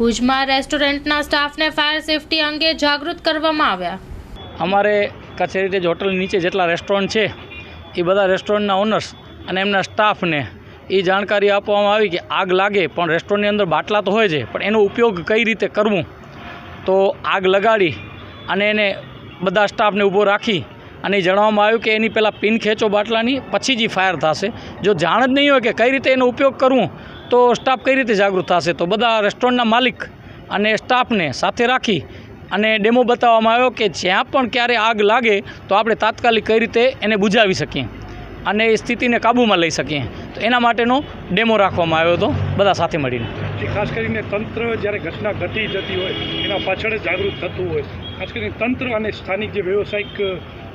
ભુજમાં રેસ્ટોરન્ટના સ્ટાફને ફાયર સેફટી અંગે જાગૃત કરવામાં આવ્યા. અમારે કચ્છ હેરિટેજ હોટલ નીચે જેટલા રેસ્ટોરન્ટ છે, એ બધા રેસ્ટોરન્ટના ઓનર્સ અને એમના સ્ટાફને એ જાણકારી આપવામાં આવી કે આગ લાગે, પણ રેસ્ટોરન્ટની અંદર બાટલા તો હોય છે, પણ એનો ઉપયોગ કઈ રીતે કરવું? તો આગ લગાડી અને એને બધા સ્ટાફને ઊભો રાખી અને જણાવવામાં આવ્યું કે એની પહેલાં પિન ખેંચો બાટલાની, પછી જ ફાયર થશે. જો જાણ જ નહીં હોય કે કઈ રીતે એનો ઉપયોગ કરવું, તો સ્ટાફ કઈ રીતે જાગૃત થશે? તો બધા રેસ્ટોરન્ટના માલિક અને સ્ટાફને સાથે રાખી અને ડેમો બતાવવામાં આવ્યો કે જ્યાં પણ ક્યારે આગ લાગે, તો આપણે તાત્કાલિક કઈ રીતે એને બુજાવી શકીએ અને એ સ્થિતિને કાબૂમાં લઈ શકીએ. તો એના માટેનો ડેમો રાખવામાં આવ્યો હતો. બધા સાથે મળીને. ખાસ કરીને તંત્ર જ્યારે ઘટના ઘટી જતી હોય, એના પાછળ જાગૃત થતું હોય. ખાસ કરીને તંત્ર અને સ્થાનિક જે વ્યવસાયિક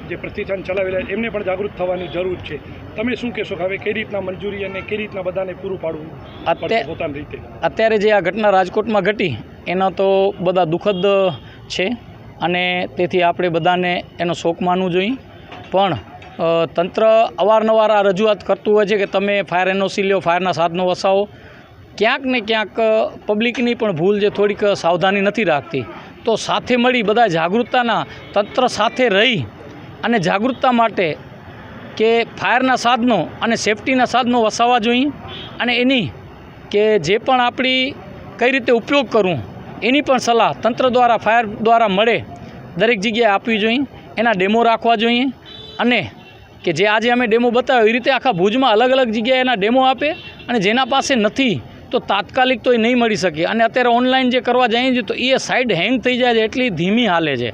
જે પ્રતિષ્ઠાન ચલાવી રહ્યા એમને પણ જાગૃત થવાની જરૂર છે. તમે શું કહેશો હવે કઈ રીતના મંજૂરી અને કઈ રીતના બધાને પૂરું પાડવું અત્યારે પોતાની રીતે? અત્યારે જે આ ઘટના રાજકોટમાં ઘટી એનો તો બધા દુઃખદ છે અને તેથી આપણે બધાને એનો શોક માનવું જોઈએ. પણ તંત્ર અવારનવાર આ રજૂઆત કરતું હોય છે કે તમે ફાયર એનઓસી લ્યો ફાયરના સાધનો વસાવો. ક્યાંક ને ક્યાંક પબ્લિકની પણ ભૂલ જે થોડીક સાવધાની નથી રાખતી. તો સાથે મળી બધા જાગૃતતાના તંત્ર સાથે રહી અને જાગૃતતા માટે કે ફાયરના સાધનો અને સેફટીના સાધનો વસાવવા જોઈએ અને એની કે જે પણ આપણી કઈ રીતે ઉપયોગ કરવું એની પણ સલાહ તંત્ર દ્વારા, ફાયર દ્વારા મળે, દરેક જગ્યાએ આપવી જોઈએ, એના ડેમો રાખવા જોઈએ અને કે જે આજે અમે ડેમો બતાવ્યો, એ રીતે આખા ભુજમાં અલગ અલગ જગ્યાએ એના ડેમો આપે અને જેના પાસે નથી, તો તાત્કાલિક તો એ નહીં મળી શકે. અને અત્યારે ઓનલાઈન જે કરવા જઈએ છીએ તો એ સાઈડ હેંગ થઈ જાય છે, એટલી ધીમી હાલે છે.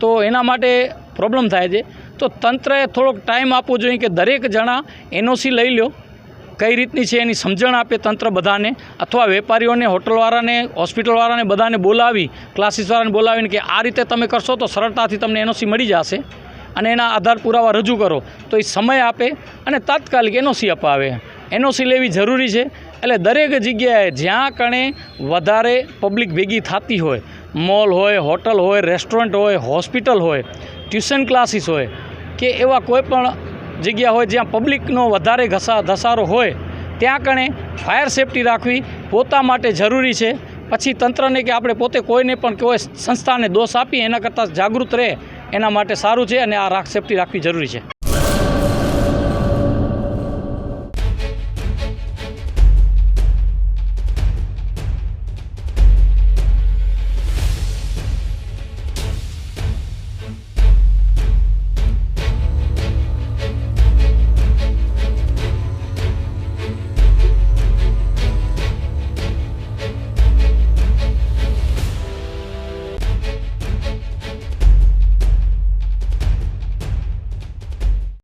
તો એના માટે પ્રોબ્લેમ થાય છે. તો તંત્રએ થોડોક ટાઈમ આપવો જોઈએ કે દરેક જણા એનઓસી લઈ લો કઈ રીતની છે એની સમજણ આપે તંત્ર બધાને. અથવા વેપારીઓને, હોટલવાળાને, હોસ્પિટલવાળાને બધાને બોલાવી, ક્લાસીસવાળાને બોલાવીને કે આ રીતે તમે કરશો તો સરળતાથી તમને એનઓસી મળી જશે. અને એના આધાર પુરાવા રજૂ કરો. તો એ સમય આપે અને તાત્કાલિક એનઓસી અપાવે. એનઓસી લેવી જરૂરી છે. એટલે દરેક જગ્યાએ જ્યાં કણે વધારે પબ્લિક ભેગી થતી હોય, મોલ હોય, હોટલ હોય, રેસ્ટોરન્ટ હોય, હોસ્પિટલ હોય ટ્યુશન ક્લાસીસ હોય કે એવા કોઈ પણ જગ્યા હોય જ્યાં પબ્લિકનો વધારે ઘસા ધસારો હોય, ત્યાં કણે ફાયર સેફટી રાખવી પોતા માટે જરૂરી છે. પછી તંત્રને કે આપણે પોતે કોઈને પણ કોઈ સંસ્થાને દોષ આપી એના કરતાં જાગૃત રહે, એના માટે સારું છે અને આ રાખ સેફટી રાખવી જરૂરી છે.